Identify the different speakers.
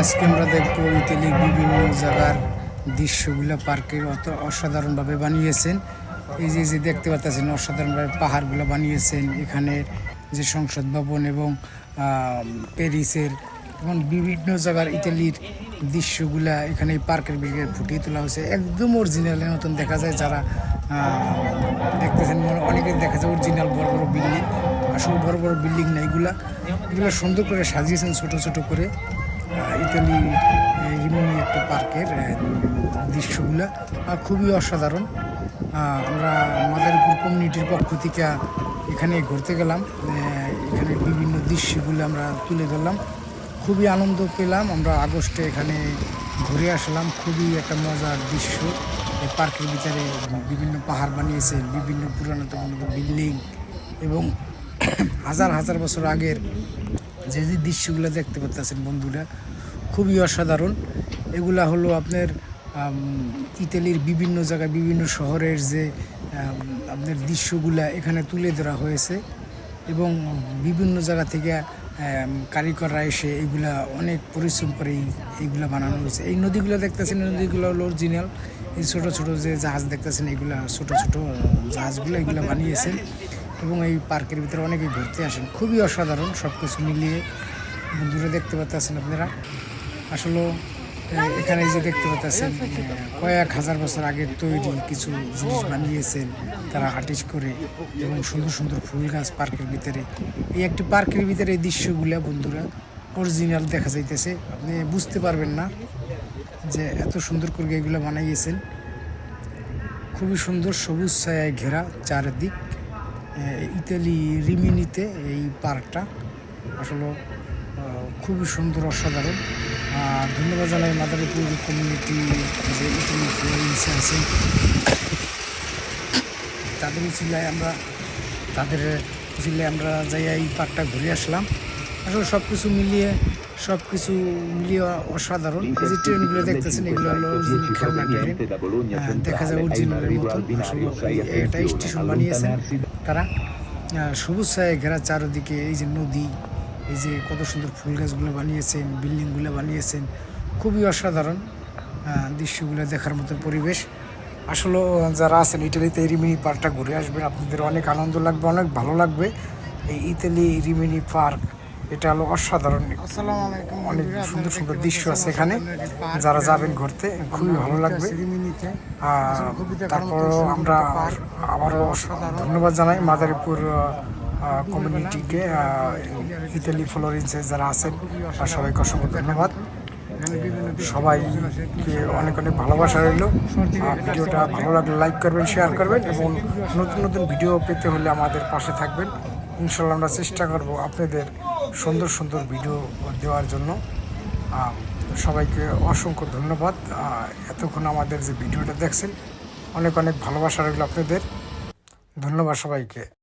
Speaker 1: আজকে আমরা দেখব ইতালির বিভিন্ন জায়গার দৃশ্যগুলো পার্কের অত অসাধারণভাবে বানিয়েছেন। এই যে যে দেখতে পাচ্ছেন অসাধারণভাবে পাহাড়গুলো বানিয়েছেন। এখানের যে সংসদ ভবন এবং প্যারিসের এবং বিভিন্ন জায়গার ইতালির দৃশ্যগুলা এখানে এই পার্কের দিকে ফুটিয়ে তোলা হয়েছে। একদম অরিজিনালের মতন দেখা যায় যারা দেখতেছেন। মনে- অনেকে দেখা যায় অরিজিনাল বড় বড় বিল্ডিং। আসলে বড় বড় বিল্ডিং না এগুলা। এগুলো সুন্দর করে সাজিয়েছেন ছোট ছোট করে। আহ, ইতালি রিমনি একটা পার্কের দৃশ্যগুলা। খুবই অসাধারণ। আমরা মাদারীপুর কমিউনিটির পক্ষ থেকে এখানে ঘুরতে গেলাম। এখানে বিভিন্ন দৃশ্যগুলো আমরা তুলে ধরলাম। খুবই আনন্দ পেলাম। আমরা আগস্টে এখানে ঘুরে আসলাম। খুবই একটা মজার দৃশ্য। এই পার্কের ভিতরে বিভিন্ন পাহাড় বানিয়েছে বিভিন্ন পুরানো বিল্ডিং এবং হাজার হাজার বছর আগের যে যে দৃশ্যগুলো দেখতে পাচ্ছেন বন্ধুরা খুবই অসাধারণ। এগুলা হলো আপনার ইতালির বিভিন্ন জায়গায়, বিভিন্ন শহরের যে আপনার দৃশ্যগুলা এখানে তুলে ধরা হয়েছে এবং বিভিন্ন জায়গা থেকে কারিগররা এসে এগুলা অনেক পরিশ্রম করে এই- এইগুলা বানানো হয়েছে। এই নদীগুলো দেখতেছেন নদীগুলো হলো অরিজিনাল এই ছোট ছোট যে জাহাজ দেখতেছেন, এগুলা ছোট ছোট জাহাজগুলো এগুলো বানিয়েছেন এবং এই পার্কের ভিতরে অনেকে ঘুরতে আসেন। খুবই অসাধারণ সব কিছু মিলিয়ে। বন্ধুরা দেখতে পাচ্ছেন আপনারা। আসলে এখানে যে দেখতে পাচ্ছেন কয়েক হাজার বছর আগে তৈরি কিছু জিনিস বানিয়েছেন তারা আর্টিস্ট করে এবং সুন্দর সুন্দর ফুল গাছ পার্কের ভিতরে। এই একটি পার্কের ভিতরে এই দৃশ্যগুলা, বন্ধুরা অরিজিনাল দেখা যাইতেছে। আপনি বুঝতে পারবেন না যে এত সুন্দর করে এগুলো বানাইয়েছেন খুবই সুন্দর সবুজ ছায়ায় ঘেরা চারদিক ইতালি রিমিনিতে এই পার্কটা। আসলে খুবই সুন্দর, অসাধারণ। ধন্যবাদ জানাই মাদারীপুর কমিউনিটি যে ফ্লোরেন্স তাদের উচিলায় আমরা, তাদের উচিলায় আমরা যাই, এই পার্কটা ঘুরে আসলাম। আসলে সব কিছু মিলিয়ে সব কিছু মিলিয়ে অসাধারণ। এই যে ট্রেনগুলো দেখতেছেন, এগুলো হলো খেলনা ট্রেন। দেখা যায় অরিজিনালের মতন এটা স্টেশন বানিয়েছেন তারা। সবুজ ছায় ঘেরা চারদিকে এই যে নদী এই যে কত সুন্দর ফুল গাছগুলো বানিয়েছেন বিল্ডিংগুলো বানিয়েছেন খুবই অসাধারণ দৃশ্যগুলো দেখার মতো পরিবেশ। আসলে যারা আছেন ইটালিতে রিমিনি পার্কটা ঘুরে আসবেন আপনাদের অনেক আনন্দ লাগবে অনেক ভালো লাগবে। এই ইতালি রিমিনি পার্ক এটা হলো অসাধারণ। অনেক সুন্দর সুন্দর দৃশ্য আছে এখানে। যারা যাবেন ঘুরতে খুবই ভালো লাগবে। আর তারপর আমরা আবারও ধন্যবাদ জানাই মাদারীপুর কমিউনিটিকে ইতালি ফ্লোরেন্সে যারা আছেন সবাইকে অসংখ্য ধন্যবাদ। সবাইকে অনেক অনেক ভালোবাসা রইল। ভিডিওটা ভালো লাগলে লাইক করবেন শেয়ার করবেন এবং নতুন নতুন ভিডিও পেতে হলে আমাদের পাশে থাকবেন। ইনশাল্লাহ আমরা চেষ্টা করব আপনাদের সুন্দর সুন্দর ভিডিও দেওয়ার জন্য। সবাইকে অসংখ্য ধন্যবাদ। এতক্ষণ আমাদের যে ভিডিওটা দেখছেন, অনেক অনেক ভালোবাসা রইল আপনাদের। ধন্যবাদ সবাইকে।